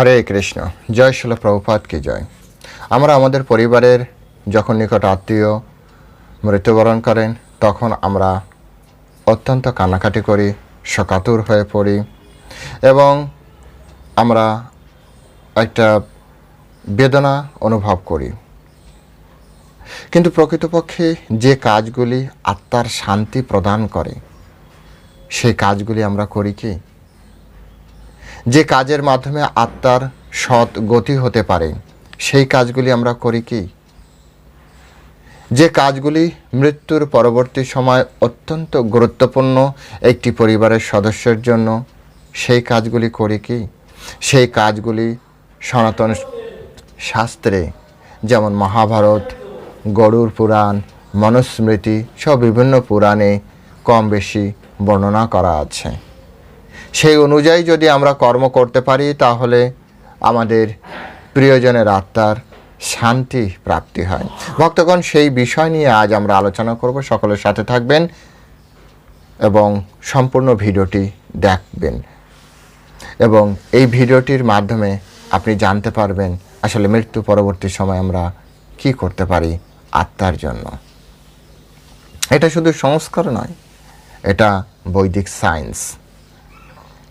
হরে কৃষ্ণ, জয় শিল প্রভুপাত কি জয়। আমরা আমাদের পরিবারের যখন নিকট আত্মীয় মৃত্যুবরণ করেন, তখন আমরা অত্যন্ত কান্নাকাটি করি, শকাতুর হয়ে পড়ি এবং আমরা একটা বেদনা অনুভব করি। কিন্তু প্রকৃতপক্ষে যে কাজগুলি আত্মার শান্তি প্রদান করে, সেই কাজগুলি আমরা করি কি? যে কাজের মাধ্যমে আত্মার সৎ গতি হতে পারে, সেই কাজগুলি আমরা করি কি? যে কাজগুলি মৃত্যুর পরবর্তী সময় অত্যন্ত গুরুত্বপূর্ণ একটি পরিবারের সদস্যের জন্য, সেই কাজগুলি করি কি? সেই কাজগুলি সনাতন শাস্ত্রে যেমন মহাভারত গরুর পুরাণ, মনুস্মৃতি সব বিভিন্ন পুরাণে কম বেশি বর্ণনা করা আছে। সেই অনুযায়ী যদি আমরা কর্ম করতে পারি, তাহলে আমাদের প্রিয়জনের আত্মার শান্তি প্রাপ্তি হয়। ভক্তগণ, সেই বিষয় নিয়ে আজ আমরা আলোচনা করব। সকলের সাথে থাকবেন এবং সম্পূর্ণ ভিডিওটি দেখবেন। এবং এই ভিডিওটির মাধ্যমে আপনি জানতে পারবেন আসলে মৃত্যু পরবর্তী সময় আমরা কি করতে পারি আত্মার জন্য। এটা শুধু সংস্কার নয়, এটা বৈদিক সায়েন্স।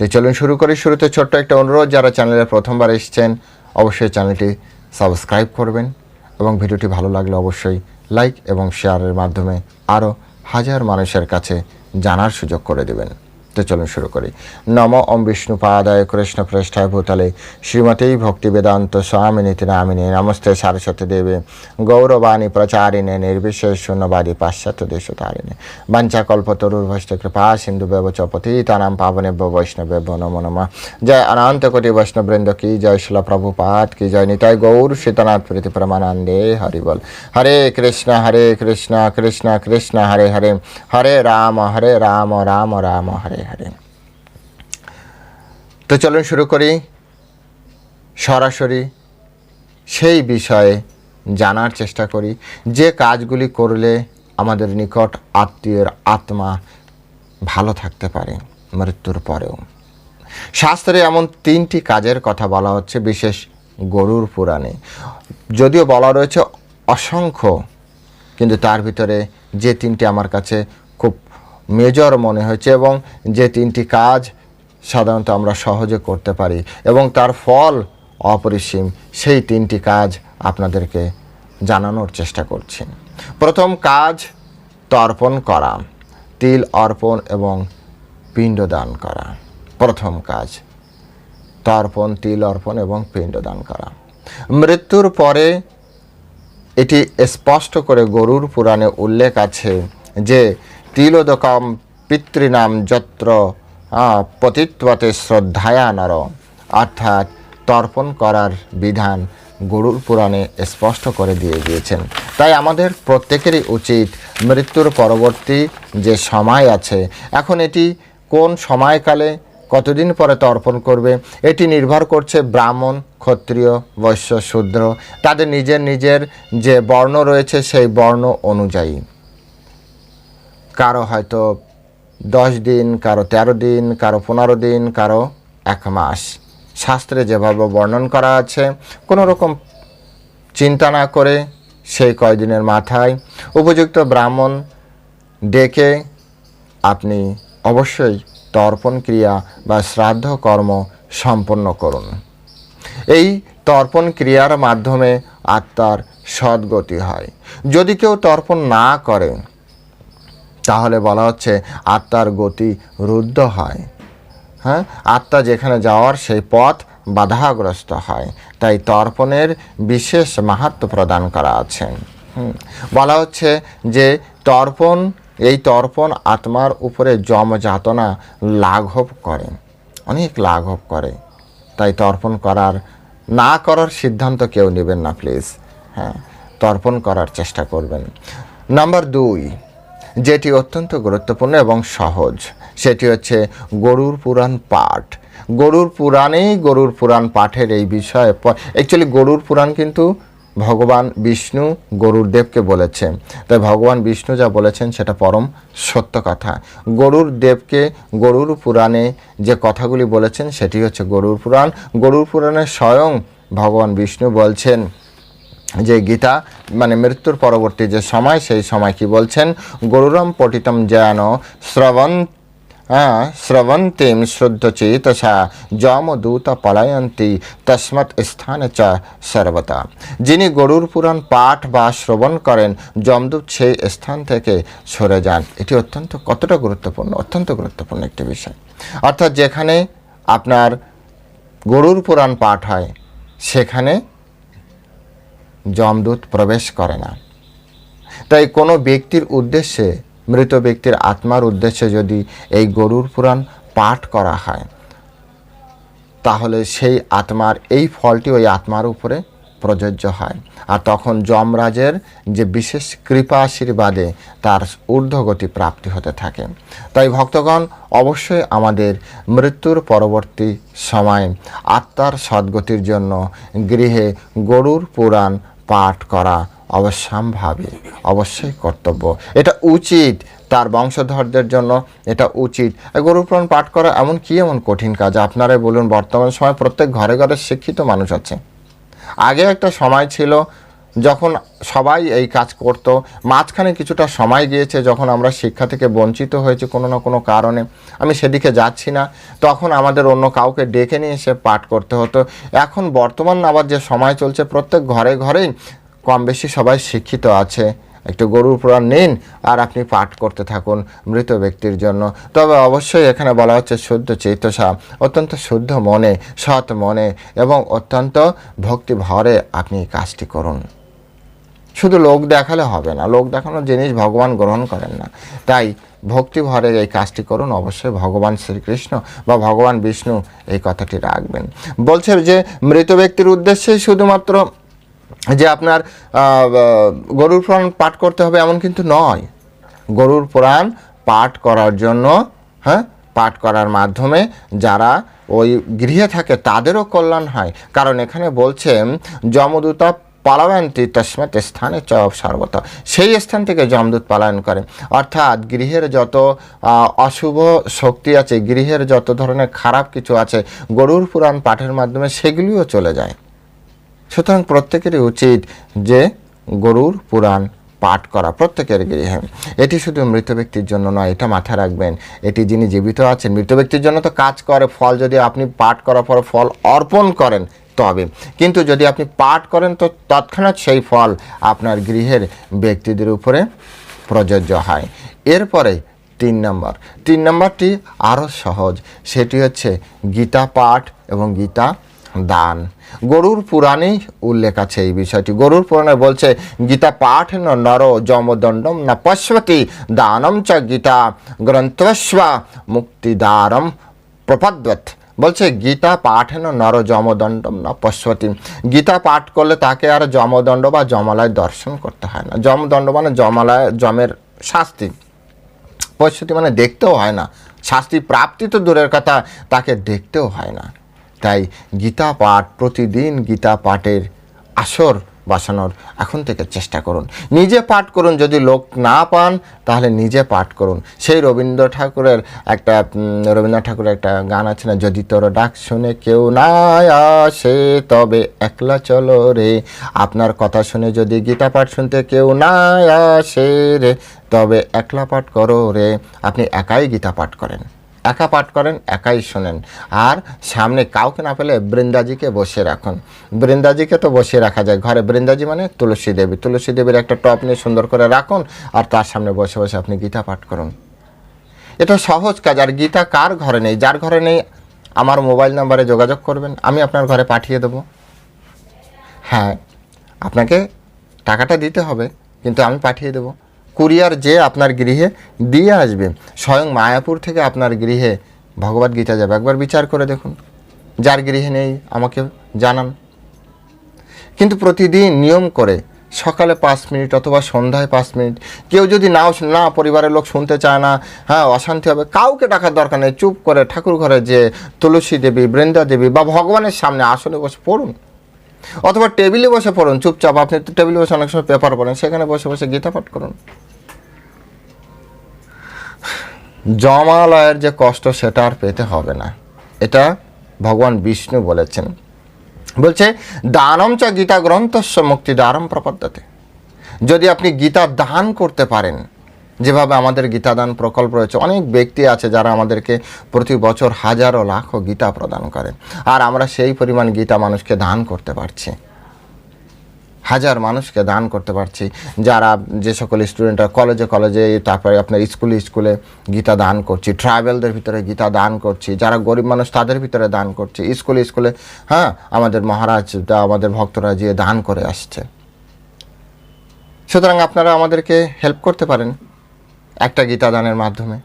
তো চলুন শুরু করি। শুরুতে ছোট্ট একটা অনুরোধ, যারা চ্যানেলে প্রথমবার এসছেন, অবশ্যই চ্যানেলটি সাবস্ক্রাইব করবেন এবং ভিডিওটি ভালো লাগলে অবশ্যই লাইক এবং শেয়ারের মাধ্যমে আরও হাজার মানুষের কাছে জানার সুযোগ করে দেবেন। তো চলুন শুরু করি। নম ওম বিষ্ণু পাদায় কৃষ্ণ প্রেষ্ঠায় ভূতলে শ্রীমতী ভক্তি বেদান্ত স্বামিনীতি নামিনী নমস্তে সারস্বতী দেবে। গৌরবাণী প্রচারিণে নির্বিশেষ শূন্যবাদী পাশ্চাত্য দেশ তারিণে বাঞ্চাকল্পতরুর্ভষ্ট কৃপা সিন্ধু ব্যবচ পতিতানাম পাবনে বৈষ্ণবে নম নম। জয় অনন্ত কোটি বৈষ্ণববৃন্দ কি জয় শিল প্রভুপাত কি জয় নিতাই গৌর শীতনাথ প্রীতি প্রমানন্দে হরিবল হরে কৃষ্ণ হরে কৃষ্ণ কৃষ্ণ কৃষ্ণ, হরে হরে। হরে রাম হরে রাম রাম রাম, হরে। হরে তো চলুন শুরু করি। সরাসরি সেই বিষয়ে জানার চেষ্টা করি। যে কাজগুলি করলে আমাদের নিকট আত্মীয়ের আত্মা ভালো থাকতে পারে মৃত্যুর পরেও। শাস্ত্রে এমন তিনটি কাজের কথা বলা হচ্ছে, বিশেষ গরুর পুরাণে। যদিও বলা রয়েছে অসংখ্য, কিন্তু তার ভিতরে যে তিনটি আমার কাছে খুব মেজর মনে হয়েছে এবং যে তিনটি কাজ সাধারণত আমরা সহজে করতে পারি এবং তার ফল অপরিসীম, সেই তিনটি কাজ আপনাদেরকে জানানোর চেষ্টা করছি। প্রথম কাজ, তর্পণ করা, তিল অর্পণ এবং পিণ্ডদান করা। প্রথম কাজ, তর্পণ, তিল অর্পণ এবং পিণ্ডদান করা। মৃত্যুর পরে এটি স্পষ্ট করে গরুর পুরাণে উল্লেখ আছে যে তিলোদকম পিতৃনাম যত্র পতিত্বতে শ্রদ্ধায়া নর। অর্থাৎ তর্পণ করার বিধান গরুর পুরাণে স্পষ্ট করে দিয়ে গিয়েছেন। তাই আমাদের প্রত্যেকেরই উচিত মৃত্যুর পরবর্তী যে সময় আছে, এখন এটি কোন সময়কালে, কতদিন পরে তর্পণ করবে, এটি নির্ভর করছে ব্রাহ্মণ, ক্ষত্রিয়, বৈশ্য, শূদ্র, তাদের নিজের নিজের যে বর্ণ রয়েছে সেই বর্ণ অনুযায়ী। কারও হয়তো দশ দিন, কারও তেরো দিন, কারও পনেরো দিন, কারও এক মাস। শাস্ত্রে যেভাবে বর্ণন করা আছে, কোনো রকম চিন্তা না করে সেই কয়দিনের মাথায় উপযুক্ত ব্রাহ্মণ ডেকে আপনি অবশ্যই তর্পণ ক্রিয়া বা শ্রাদ্ধ কর্ম সম্পন্ন করুন। এই তর্পণ ক্রিয়ার মাধ্যমে আত্মার সদ্গতি হয়। যদি কেউ তর্পণ না করে তাহলে বলা হচ্ছে আত্মার গতি রুদ্ধ হয়। হ্যাঁ? আত্মা যেখানে যাওয়ার সেই পথ বাধাগ্রস্ত হয়। তাই তর্পণের বিশেষ মাহাত্ম প্রদান করা আছে। বলা হচ্ছে যে তর্পণ, এই তর্পণ আত্মার উপরে জম যাতনা লাঘব করে। অনেক লাঘব করে। তাই তর্পণ করার, না করার সিদ্ধান্ত কেউ নেবেন না, প্লিজ। হ্যাঁ? তর্পণ করার চেষ্টা করবেন। নাম্বার দুই যেটি অত্যন্ত গুরুত্বপূর্ণ এবং সহজ। সেটি হচ্ছে গরুর পুরাণ পাঠ। গরুর পুরাণেই গরুর পুরাণ পাঠের এই বিষয়ে। অ্যাকচুয়ালি গরুর পুরাণ কিন্তু ভগবান বিষ্ণু গরুর দেবকে বলেছেন তাই ভগবান বিষ্ণু যা বলেছেন সেটা পরম সত্য কথা। গরুর দেবকে গরুর পুরাণে যে কথাগুলি বলেছেন সেটি হচ্ছে গরুর পুরাণ। গরুর পুরাণে স্বয়ং ভগবান বিষ্ণু বলছেন যে গীতা মানে মৃত্যুর পরবর্তী যে সময়, সেই সময় কি বলছেন? গরুরম পটিতম শ্রবণ হ্যাঁ শ্রবন্তীম শুদ্ধচেতসা যমদূত পলায়ন্তি, তস্মৎ স্থানে চ সর্বতা। যিনি গরুর পুরাণ পাঠ বা শ্রবণ করেন যমদূত সেই স্থান থেকে সরে যান। এটি অত্যন্ত, কতটা গুরুত্বপূর্ণ, অত্যন্ত গুরুত্বপূর্ণ একটি বিষয়। অর্থাৎ যেখানে আপনার গরুর পুরাণ পাঠ হয়, সেখানে যমদূত প্রবেশ করে না। তাই কোনো ব্যক্তির উদ্দেশ্যে, মৃত ব্যক্তির আত্মার উদ্দেশ্যে যদি এই গরুর পুরাণ পাঠ করা হয়, তাহলে সেই আত্মার, এই ফলটি ওই আত্মার উপরে প্রযোজ্য হয়। আর তখন যমরাজের যে বিশেষ কৃপা আশীর্বাদে তার ঊর্ধ্বগতি প্রাপ্তি হতে থাকে। তাই ভক্তগণ, অবশ্যই আমাদের মৃত্যুর পরবর্তী সময় আত্মার সদ্গতির জন্য গৃহে গরুর পুরাণ পাঠ করা অবশ্যম্ভাবী, অবশ্যই কর্তব্য। এটা উচিত তার বংশধরদের জন্য, এটা উচিত। গরুপ্রাণ পাঠ করা এমন কি এমন কঠিন কাজ? আপনারাই বলুন, বর্তমান সময় প্রত্যেক ঘরে ঘরে শিক্ষিত মানুষ আছে। আগে একটা সময় ছিল যখন সবাই এই কাজ করত, মাঝখানে কিছুটা সময় গিয়েছে যখন আমরা শিক্ষা থেকে বঞ্চিত হয়েছে কোনো না কোনো কারণে। আমি সেদিকে যাচ্ছি না। তখন আমাদের অন্য কাউকে ডেকে নিয়ে এসে পাঠ করতে হতো। এখন বর্তমান আবার যে সময় চলছে, প্রত্যেক ঘরে ঘরেই কম বেশি সবাই শিক্ষিত আছে। একটু গরুর পুরাণ নিন আর আপনি পাঠ করতে থাকুন মৃত ব্যক্তির জন্য। তবে অবশ্যই এখানে বলা হচ্ছে শুদ্ধ চৈতসা, অত্যন্ত শুদ্ধ মনে, সৎ মনে এবং অত্যন্ত ভক্তি ভরে আপনি এই কাজটি করুন। শুধু লোক দেখালে হবে না। লোক দেখানোর জিনিস ভগবান গ্রহণ করেন না। তাই ভক্তি ভরে এই কাজটি করুন। অবশ্যই ভগবান শ্রীকৃষ্ণ বা ভগবান বিষ্ণু এই কথাটি রাখবেন। বলছে যে মৃত ব্যক্তির উদ্দেশ্যেই শুধুমাত্র যে আপনার গরুর পুরাণ পাঠ করতে হবে এমন কিন্তু নয়। গরুর পুরাণ পাঠ করার জন্য হ্যাঁ পাঠ করার মাধ্যমে যারা ওই গৃহে থাকে তাদেরও কল্যাণ হয়। কারণ এখানে বলছেন যমদূতা পালায়ন্তি তস্মাৎ স্থানে চ সর্বত। সেই স্থান থেকে যমদূত পালায়ন করে। অর্থাৎ গৃহের যত অশুভ শক্তি আছে, গৃহের যত ধরনের খারাপ কিছু আছে, গরুর পুরাণ পাঠের মাধ্যমে সেগুলিও চলে যায়। সুতরাং প্রত্যেকেরই উচিত যে গরুর পুরাণ পাঠ করা, প্রত্যেকের গৃহে। এটি শুধু মৃত ব্যক্তির জন্য নয়, এটা মাথায় রাখবেন। এটি যিনি জীবিত আছেন, মৃত ব্যক্তির জন্য তো কাজ করে, ফল যদি আপনি পাঠ করার পর ফল অর্পণ করেন তবে কিন্তু যদি আপনি পাঠ করেন, তো তৎক্ষণাৎ সেই ফল আপনার গৃহের ব্যক্তিদের উপরে প্রযোজ্য হয়। এরপরে তিন নম্বর। তিন নম্বরটি আরও সহজ। সেটি হচ্ছে গীতা পাঠ এবং গীতা দান। গরুর পুরাণেই উল্লেখ আছে এই বিষয়টি। গরুর পুরাণে বলছে, গীতা পাঠ নর যমদণ্ডম না পশ্যতি দানম চ গীতা গ্রন্থস্বা মুক্তিদারম প্রপদ্বত বলছে, গীতা পাঠেন নর যমদণ্ডম না পশ্বতী। গীতা পাঠ করলে তাকে আর যমদণ্ড বা যমালয় দর্শন করতে হয় না। যমদণ্ড মানে যমালয়, যমের শাস্তি। পরিস্থিতি মানে দেখতেও হয় না। শাস্তি প্রাপ্তি তো দূরের কথা, তাকে দেখতেও হয় না। তাই গীতা পাঠ প্রতিদিন গীতা পাঠের আসর বসানোর এখন থেকে চেষ্টা করুন। নিজে পাঠ করুন, যদি লোক না পান, তাহলে নিজে পাঠ করুন। সেই রবীন্দ্র ঠাকুরের একটা রবীন্দ্রনাথ ঠাকুরের একটা গান আছে না, যদি তোর ডাক শুনে কেউ না আসে, তবে একলা চলো রে। আপনার কথা শুনে যদি গীতা পাঠ শুনতে কেউ না আসে রে, তবে একলা পাঠ করো রে। আপনি একাই গীতা পাঠ করেন। একা পাঠ করেন, একাই শোনেন। আর সামনে কাউকে না পেলে বৃন্দাজিকে বসে রাখুন। বৃন্দাজিকে তো বসিয়ে রাখা যায়। ঘরে বৃন্দাজি মানে তুলসী দেবী। তুলসী দেবীর একটা টপ নিয়ে সুন্দর করে রাখুন আর তার সামনে বসে বসে আপনি গীতা পাঠ করুন। এটা সহজ কাজ। আর গীতা কার ঘরে নেই? যার ঘরে নেই, আমার মোবাইল নাম্বারে যোগাযোগ করবেন। আমি আপনার ঘরে পাঠিয়ে দেবো। হ্যাঁ আপনাকে টাকাটা দিতে হবে, কিন্তু আমি পাঠিয়ে দেবো। কুরিয়ার যে আপনার গৃহে দিয়ে আসবে, স্বয়ং মায়াপুর থেকে আপনার গৃহে ভগবদ গীতা যাবে। একবার বিচার করে দেখুন। যার গৃহে নেই, আমাকে জানান। কিন্তু প্রতিদিন নিয়ম করে সকালে পাঁচ মিনিট অথবা সন্ধ্যায় পাঁচ মিনিট, কেউ যদি নাও, না, পরিবারের লোক শুনতে চায় না হ্যাঁ অশান্তি হবে, কাউকে ডাকার দরকার নেই। চুপ করে ঠাকুর ঘরে যে তুলসী দেবী, বৃন্দা দেবী বা ভগবানের সামনে আসনে বসে পড়ুন। অথবা টেবিলে বসে পড়ুন। চুপচাপ আপনি টেবিলে বসে অনেক সময় পেপার পড়েন, সেখানে বসে বসে গীতা পাঠ করুন। জমালয়ের যে কষ্ট সেটা আর পেতে হবে না। এটা ভগবান বিষ্ণু বলেছেন। বলছে, দানম চ গীতা গ্রন্থস্য মুক্তি দারম প্রপদ্যতে। যদি আপনি গীতা দান করতে পারেন, যেভাবে আমাদের গীতা দান প্রকল্প রয়েছে, অনেক ব্যক্তি আছে যারা আমাদেরকে প্রতি বছর হাজারো লাখো গীতা প্রদান করে আর আমরা সেই পরিমাণ গীতা মানুষকে দান করতে পারছি। হাজার মানুষকে দান করতে পারছি। যারা যে সকল স্টুডেন্টরা কলেজে কলেজে তারপরে আপনার স্কুলে স্কুলে গীতা দান করছি। ট্রাইবেলদের ভিতরে গীতা দান করছি। যারা গরিব মানুষ, তাদের ভিতরে দান করছি। স্কুলে স্কুলে হ্যাঁ আমাদের মহারাজ আমাদের ভক্তরা যে দান করে আসছে। সুতরাং আপনারা আমাদেরকে হেল্প করতে পারেন একটা গীতা দানের মাধ্যমে।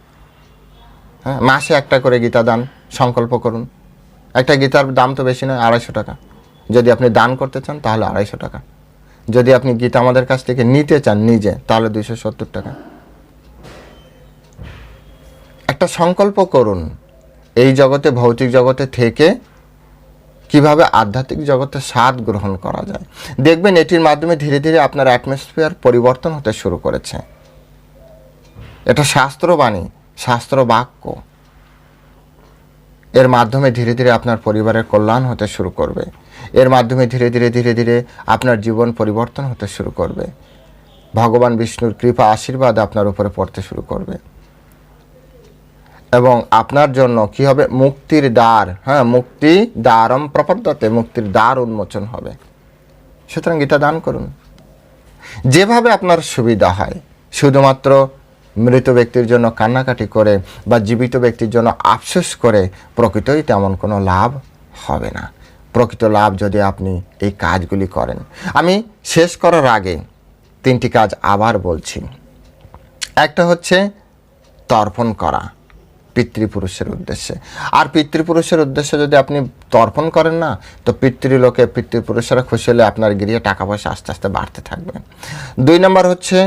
হ্যাঁ মাসে একটা করে গীতা দান সংকল্প করুন। একটা গীতার দাম তো বেশি নয়, আড়াইশো টাকা। যদি আপনি দান করতে চান, তাহলে আড়াইশো টাকা। যদি আপনি গীতা আমাদের কাছ থেকে নিতে চান নিজে, তাহলে দুইশো সত্তর টাকা। একটা সংকল্প করুন, এই জগতে, ভৌতিক জগতে থেকে কীভাবে আধ্যাত্মিক জগতে স্বাদ গ্রহণ করা যায়। দেখবেন, এটির মাধ্যমে ধীরে ধীরে আপনার অ্যাটমসফিয়ার পরিবর্তন হতে শুরু করেছে। এটা শাস্ত্রবাণী শাস্ত্র বাক্য এর মাধ্যমে ধীরে ধীরে আপনার পরিবারের কল্যাণ হতে শুরু করবে। এর মাধ্যমে ধীরে ধীরে ধীরে ধীরে আপনার জীবন পরিবর্তন হতে শুরু করবে। ভগবান বিষ্ণুর কৃপা, আশীর্বাদ আপনার উপরে পড়তে শুরু করবে। এবং আপনার জন্য কি হবে? মুক্তির দ্বার। হ্যাঁ মুক্তি দ্বারম প্রপদ্যতে, মুক্তির দ্বার উন্মোচন হবে। সুতরাং এটা দান করুন। যেভাবে আপনার সুবিধা হয়, শুধুমাত্র মৃত ব্যক্তির জন্য কান্নাকাটি করে বা জীবিত ব্যক্তির জন্য আফসোস করে, প্রকৃতই তেমন কোনো লাভ হবে না। প্রকৃত লাভ যদি আপনি এই কাজগুলি করেন। আমি শেষ করার আগে তিনটি কাজ আবার বলছি। একটা হচ্ছে তর্পণ করা, পিতৃপুরুষের উদ্দেশ্যে। আর পিতৃপুরুষের উদ্দেশ্যে যদি আপনি তর্পণ করেন না, তো পিতৃলোকে, পিতৃপুরুষেরা খুশি হলে আপনার গৃহে টাকা পয়সা আস্তে আস্তে বাড়তে থাকবে। দুই নম্বর হচ্ছে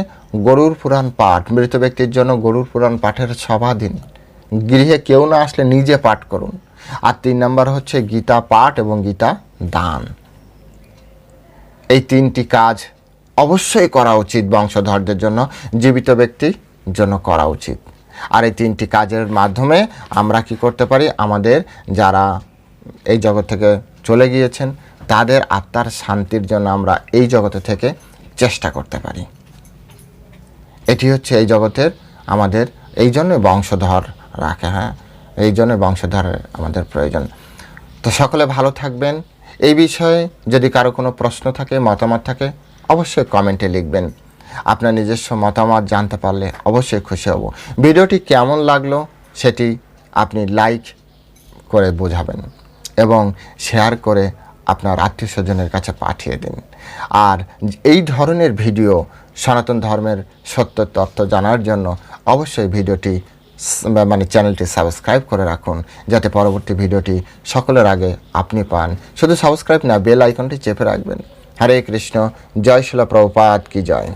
গরুর পুরাণ পাঠ। মৃত ব্যক্তির জন্য গরুর পুরাণ পাঠের সভা দিন। গৃহে কেউ না আসলে নিজে পাঠ করুন। আর তিন নম্বর হচ্ছে গীতা পাঠ এবং গীতা দান। এই তিনটি কাজ অবশ্যই করা উচিত বংশধরদের জন্য, জীবিত ব্যক্তির জন্য করা উচিত। আর এই তিনটি কাজের মাধ্যমে আমরা কি করতে পারি? আমাদের যারা এই জগৎ থেকে চলে গিয়েছেন, তাদের আত্মার শান্তির জন্য আমরা এই জগতে থেকে চেষ্টা করতে পারি। এটি হচ্ছে এই জগতের আমাদের, এই জন্য বংশধর রাখে হ্যাঁ? এই জন্য বংশধরের আমাদের প্রয়োজন। তো সকলে ভালো থাকবেন। এই বিষয়ে যদি কারও কোনো প্রশ্ন থাকে, মতামত থাকে, অবশ্যই কমেন্টে লিখবেন। আপনার নিজস্ব মতামত জানতে পারলে অবশ্যই খুশি হব। ভিডিওটি কেমন লাগল সেটি আপনি লাইক করে বোঝাবেন এবং শেয়ার করে আপনার আত্মীয় স্বজনের কাছে পাঠিয়ে দিন। আর এই ধরনের ভিডিও সনাতন ধর্মের সত্য তথ্য জানার জন্য অবশ্যই ভিডিওটি মানে চ্যানেলটি সাবস্ক্রাইব করে রাখুন, যাতে পরবর্তী ভিডিওটি সকলের আগে আপনি পান। শুধু সাবস্ক্রাইব না, বেল আইকনটি চেপে রাখবেন। হরে কৃষ্ণ, জয় শিলা প্রভুপাত কি জয়।